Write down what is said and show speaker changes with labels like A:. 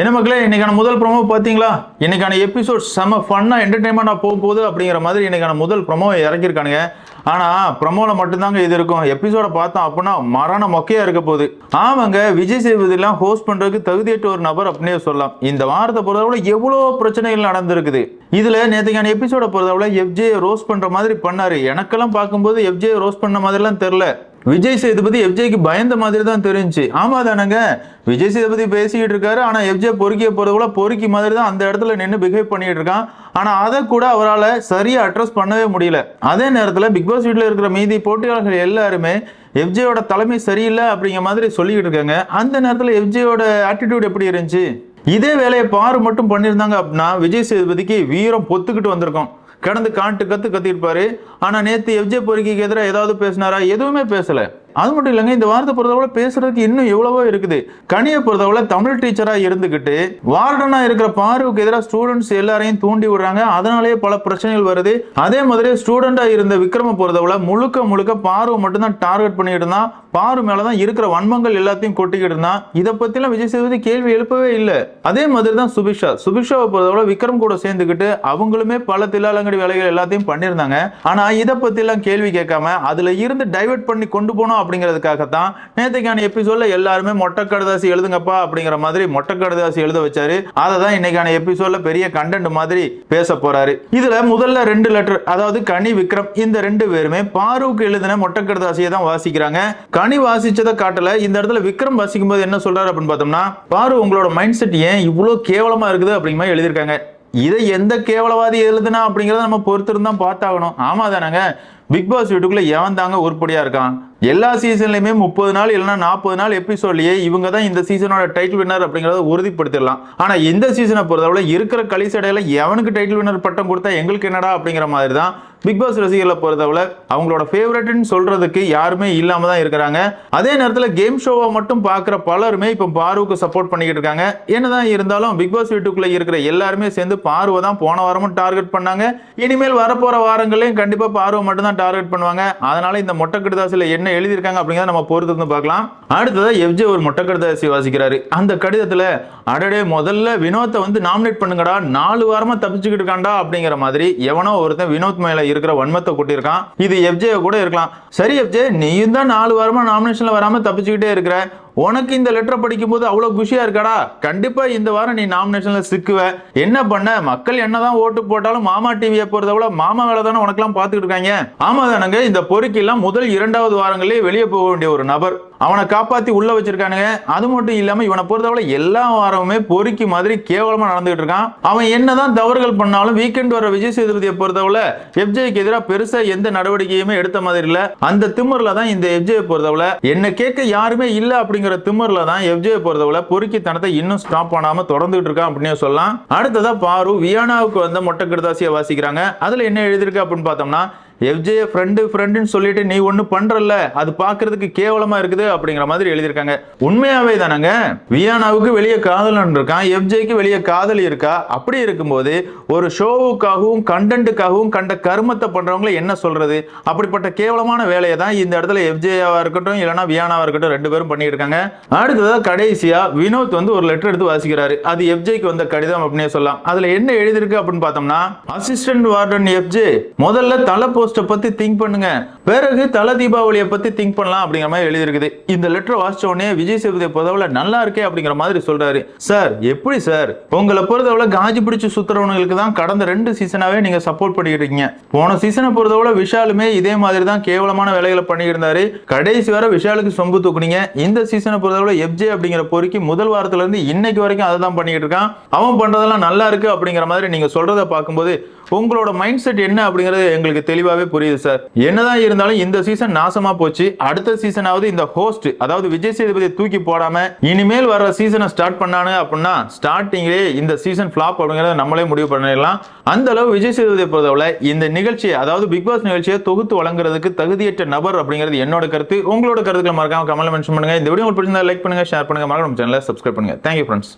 A: என்ன மக்களே இன்னைக்கான முதல் ப்ரோமோ பார்த்தீங்களா? இன்னைக்கான எபிசோட் செம ஃபன்னாக என்டர்டைன்மெண்ட்டாக போக போகுது அப்படிங்கிற மாதிரி இன்னைக்கான முதல் ப்ரோமோ இறக்கியிருக்கானுங்க. ஆனால் ப்ரமோவில் மட்டும்தாங்க இது இருக்கும். எபிசோடை பார்த்தோம் அப்படின்னா மரண மொக்கையாக இருக்க போகுது. ஆமாங்க விஜய் சேதுபதிலாம் ஹோஸ்ட் பண்ணுறதுக்கு தகுதியற்ற ஒரு நபர் அப்படின்னே சொல்லலாம். இந்த வாரத்தை பொறுத்தவரை எவ்வளோ பிரச்சனைகள் நடந்திருக்குது. இதில் நேற்றுக்கான எபிசோடை பொறுத்தவரை எஃப்ஜே ரோஸ் பண்ணுற மாதிரி பண்ணார். எனக்கெல்லாம் பார்க்கும்போது எஃப்ஜே ரோஸ் பண்ண மாதிரிலாம் தெரில விஜய் சேதுபதி எஃப்ஜேக்கு பயந்த மாதிரி தான் தெரிஞ்சுச்சு. ஆமா தானங்க? விஜய் சேதுபதி பேசிக்கிட்டு இருக்காரு ஆனா எஃப்ஜே பொறுக்கிய போறதுக்குள்ள பொறுக்கி மாதிரி தான் அந்த இடத்துல நின்று பிஹேவ் பண்ணிட்டு இருக்கான். ஆனா அதை கூட அவரால் சரியா அட்ரஸ் பண்ணவே முடியல. அதே நேரத்தில் பிக் பாஸ் வீட்டில் இருக்கிற மீதி போட்டியாளர்கள் எல்லாருமே எஃப்ஜேயோட தலைமை சரியில்லை அப்படிங்கிற மாதிரி சொல்லிக்கிட்டு இருக்காங்க. அந்த நேரத்தில் எஃப்ஜேயோட ஆட்டிடியூட் எப்படி இருந்துச்சு? இதே வேலையை பாரு மட்டும் பண்ணியிருந்தாங்க அப்படின்னா விஜய் சேதுபதிக்கு வீரம் பொத்துக்கிட்டு வந்திருக்கோம். கடந்து காட்டு கத்து கத்திருப்பாரு ஆனா நேத்து எஃப்ஜே பொறுக்கிக்கு எதிராக ஏதாவது பேசினாரா? எதுவுமே பேசல. அது மட்டும் இல்லைங்க இந்த வாரத்தை பொறுத்தவரை பேசுறதுக்கு இன்னும் எவ்வளவோ இருக்குது. கனியை பொறுத்தவரை தமிழ் டீச்சரா இருந்துகிட்டு வார்டனா இருக்கிற பார்வைக்கு எதிராக ஸ்டூடெண்ட்ஸ் எல்லாரையும் தூண்டி விடுறாங்க. அதனாலேயே பல பிரச்சனைகள் வருது. அதே மாதிரி ஸ்டூடெண்டா இருந்த விக்ரம பொறுத்தவரை முழுக்க முழுக்க பார்வை மட்டும்தான் டார்கெட் பண்ணிட்டு இருந்தான். பாரு மேலதான் இருக்கிற வன்மங்கள் எல்லாத்தையும் கொட்டிக்கிட்டு இருந்தான். இதை பத்திலாம் விஜய் சேதுபதி கேள்வி எழுப்பவே இல்லை. அதே மாதிரி தான் சுபிஷா. சுபிஷாவை பொறுத்தவரை விக்ரம் கூட சேர்ந்துக்கிட்டு அவங்களுமே பல தில்லாலங்கடி வேலைகள் எல்லாத்தையும் பண்ணியிருந்தாங்க. ஆனா இதை பத்திலாம் கேள்வி கேட்காம அதுல இருந்து டைவர்ட் பண்ணி கொண்டு போனோம் அப்படிங்கிறதுக்காக தான் நேற்றுக்கான எபிசோட்ல எல்லாருமே மொட்டை கடுதாசி எழுதுங்கப்பா அப்படிங்கிற மாதிரி மொட்டை கடுதாசி எழுத வச்சாரு. அதை தான் இன்னைக்கான எபிசோட்ல பெரிய கண்டென்ட் மாதிரி பேச போறாரு. இதுல முதல்ல ரெண்டு லெட்டர் அதாவது கனி விக்ரம் இந்த ரெண்டு பேருமே பாருவுக்கு எழுதின மொட்டை கடுதாசியை தான் வாசிக்கிறாங்க. கனி வாசிச்சதை காட்டல இந்த இடத்துல விக்ரம் வாசிக்கும் போது என்ன சொல்றாரு அப்படின்னு பார்த்தோம்னா பாரு உங்களோட மைண்ட் செட் ஏன் இவ்வளோ கேவலமா இருக்குது அப்படிங்கிற மாதிரி எழுதியிருக்காங்க. இதை எந்த கேவலவாதி எழுதுனா அப்படிங்கிறத நம்ம பொறுத்திருந்தா பார்த்தாகணும். ஆமா தானேங்க பிக் பாஸ் வீட்டுக்குள்ள எவன் தாங்க உருப்படியா இருக்கான்? எல்லா சீசன்லையுமே முப்பது நாள் இல்லைன்னா நாற்பது நாள் எபிசோட்லயே இவங்க தான் இந்த சீசனோட டைட்டில் வின்னர் அப்படிங்கிறத உறுதிப்படுத்திடலாம். ஆனால் இந்த சீசனை பொறுத்தளவில் இருக்கிற கலிசடையில எவனுக்கு டைட்டில் வின்னர் பட்டம் கொடுத்தா எங்களுக்கு என்னடா அப்படிங்கிற மாதிரி தான் பிக் பாஸ் ரசிகர்களை பொறுத்தவரை அவங்களோட ஃபேவரட்னு சொல்றதுக்கு யாருமே இல்லாம தான் இருக்கிறாங்க. அதே நேரத்தில் கேம் ஷோவை மட்டும் பார்க்குற பலருமே இப்போ பாருவுக்கு சப்போர்ட் பண்ணிக்கிட்டு இருக்காங்க. என்னதான் இருந்தாலும் பிக் பாஸ் வீட்டுக்குள்ள இருக்கிற எல்லாருமே சேர்ந்து பார்வை தான் போன வாரமும் டார்கெட் பண்ணாங்க. இனிமேல் வரப்போற வாரங்களையும் கண்டிப்பா பார்வை மட்டும் தான் டார்கெட் பண்ணுவாங்க. அதனால இந்த மொட்டை என்ன எழுதியிருக்காங்க அப்படிங்கிறத நம்ம பொறுத்து வந்து பார்க்கலாம். அடுத்ததான் எஃப்ஜே ஒரு மொட்டை வாசிக்கிறாரு. அந்த கடிதத்தில் அடடே முதல்ல வினோத்தை வந்து நாமினேட் பண்ணுங்கடா நாலு வாரமா தப்பிச்சுக்கிட்டு இருக்காண்டா அப்படிங்கிற மாதிரி எவனோ ஒருத்தன் வினோத் மேல இருக்கிற வன்மத்தை கொட்டியிருக்கான். இது எஃப்ஜே கூட இருக்கலாம். சரி எஃப்ஜே நீயும் தான் நாலு வாரமா நாமினேஷன்ல வராம தப்பிச்சுக்கிட்டே இருக்கிற. உனக்கு இந்த லெட்டரை படிக்கும்போது அவ்வளவு குஷியா இருக்காடா? கண்டிப்பா இந்த வாரம் நீ நாமினேஷன்ல சிக்குவ. என்ன பண்ண? மக்கள் என்னதான் ஓட்டு போட்டாலும் மாமா டிவியை பொறுத்தவரை மாமா வேலை தானே உனக்கெல்லாம் பார்த்துக்கிட்டு இருக்காங்க. ஆமா தானங்க இந்த பொறுக்கெல்லாம் முதல் இரண்டாவது வாரங்களே வெளியே போக வேண்டிய ஒரு நபர். அவனை காப்பாற்றி உள்ளே வச்சிருக்கானுங்க. அது மட்டும் இல்லாமல் இவனை பொறுத்தவரை எல்லா வாரமுமே பொறுக்கி மாதிரி கேவலமாக நடந்துகிட்டு இருக்கான். அவன் என்னதான் தவறுகள் பண்ணாலும் வீக்கெண்ட் வர விஜய் சேதுபதியை பொறுத்தவரை எஃப்ஜேக்கு எதிராக பெருசாக எந்த நடவடிக்கையுமே எடுத்த மாதிரி இல்லை. அந்த திமுறில் தான் இந்த எஃப்ஜேயை பொறுத்தவரை என்னை கேட்க யாருமே இல்லை அப்படிங்கிற திமுறில் தான் எஃப்ஜே பொறுத்தவரை பொறுக்கித்தனத்தை இன்னும் ஸ்டாப் பண்ணாமல் தொடர்ந்துட்டு இருக்கான் அப்படின்னு சொல்லலாம். அடுத்ததாக பாரு வியானாவுக்கு வந்த மொட்டை கிருதாசியை வாசிக்கிறாங்க. அதில் என்ன எழுதியிருக்கு அப்படின்னு பார்த்தோம்னா எஃப்ஜே ஃப்ரெண்டு ஃப்ரெண்டுன்னு சொல்லிட்டு நீ ஒன்றும் பண்ணுறல்ல அது பார்க்கறதுக்கு கேவலமா இருக்குது அப்படிங்கிற மாதிரி எழுதியிருக்காங்க. உண்மையாவே தானங்க? வியானாவுக்கு வெளியே காதலன் இருக்கான் எஃப்ஜேக்கு வெளியே காதலி இருக்கா? அப்படி இருக்கும்போது ஒரு ஷோவுக்காகவும் கண்டென்ட்டுக்காகவும் கண்ட கருமத்தை பண்றவங்களை என்ன சொல்றது? அப்படிப்பட்ட கேவலமான வேலையை தான் இந்த இடத்துல எஃப்ஜேயாவாக இருக்கட்டும் இல்லைனா வியானாவா இருக்கட்டும் ரெண்டு பேரும் பண்ணிட்டு இருக்காங்க. கடைசியாக கடைசியா வினோத் வந்து ஒரு லெட்டர் எடுத்து வாசிக்கிறாரு. அது எஃப்ஜேக்கு வந்த கடிதம் அப்படின்னே சொல்லலாம். அதுல என்ன எழுதியிருக்கு அப்படின்னு பார்த்தோம்னா அசிஸ்டன்ட் வார்டன் எஃப்ஜே முதல்ல தலை போஸ்ட்டை பத்தி திங்க் பண்ணுங்க. பிறகு தல தீபாவளியை பத்தி திங்க் பண்ணலாம் அப்படிங்கிற மாதிரி எழுதியிருக்குது. இந்த லெட்டர் வாசிச்ச உடனே விஜய் சேதுபதி பொறுத்தவரை நல்லா இருக்கே அப்படிங்கிற மாதிரி சொல்றாரு. சார் எப்படி சார் உங்களை பொறுத்தவரை காஜி பிடிச்சு சுத்துறவங்களுக்கு தான் கடந்த ரெண்டு சீசனாவே நீங்க சப்போர்ட் பண்ணிட்டு இருக்கீங்க போன சீசனை பொறுத்தவரை விஷாலுமே இதே மாதிரி தான் கேவலமான வேலைகளை பண்ணிட்டு இருந்தாரு கடைசி வரை விஷாலுக்கு சொம்பு தூக்குனீங்க. இந்த சீசனை பொறுத்தவரை எப்ஜே அப்படிங்கிற பொறுக்கி முதல் வாரத்துல இருந்து இன்னைக்கு வரைக்கும் அதை தான் பண்ணிக்கிட்டு இருக்கான். அவன் பண்றதெல்லாம் நல்லா இருக்கு அப்படிங்கிற மாதிரி நீங்க சொல்றதை பார்க்கும்போது உங்களோட மைண்ட் செட் என்ன அப்படிங்கிறது எங்களுக்கு தெளிவாக நல்லாவே புரியுது சார் என்னதான் இருந்தாலும் இந்த சீசன் நாசமா போச்சு. அடுத்த சீசனாவது இந்த ஹோஸ்ட் அதாவது விஜய் சேதுபதியை தூக்கி போடாம இனிமேல் வர சீசனை ஸ்டார்ட் பண்ணானு அப்படின்னா ஸ்டார்டிங்லேயே இந்த சீசன் ஃபிளாப் அப்படிங்கிறத நம்மளே முடிவு பண்ணிடலாம். அந்த அளவு விஜய் சேதுபதியை பொறுத்தவரை இந்த நிகழ்ச்சியை அதாவது பிக் பாஸ் நிகழ்ச்சியை தொகுத்து வழங்குறதுக்கு தகுதியற்ற நபர் அப்படிங்கிறது என்னோட கருத்து. உங்களோட கருத்துக்களை மறக்காம கமெண்ட் மென்ஷன் பண்ணுங்க. இந்த வீடியோ உங்களுக்கு பிடிச்சிருந்தா லைக் பண்ணுங்க ஷேர் பண்ணுங்க. மறக்காம சேனலை சப்ஸ்கிரைப் பண்ணுங்க. Thank you friends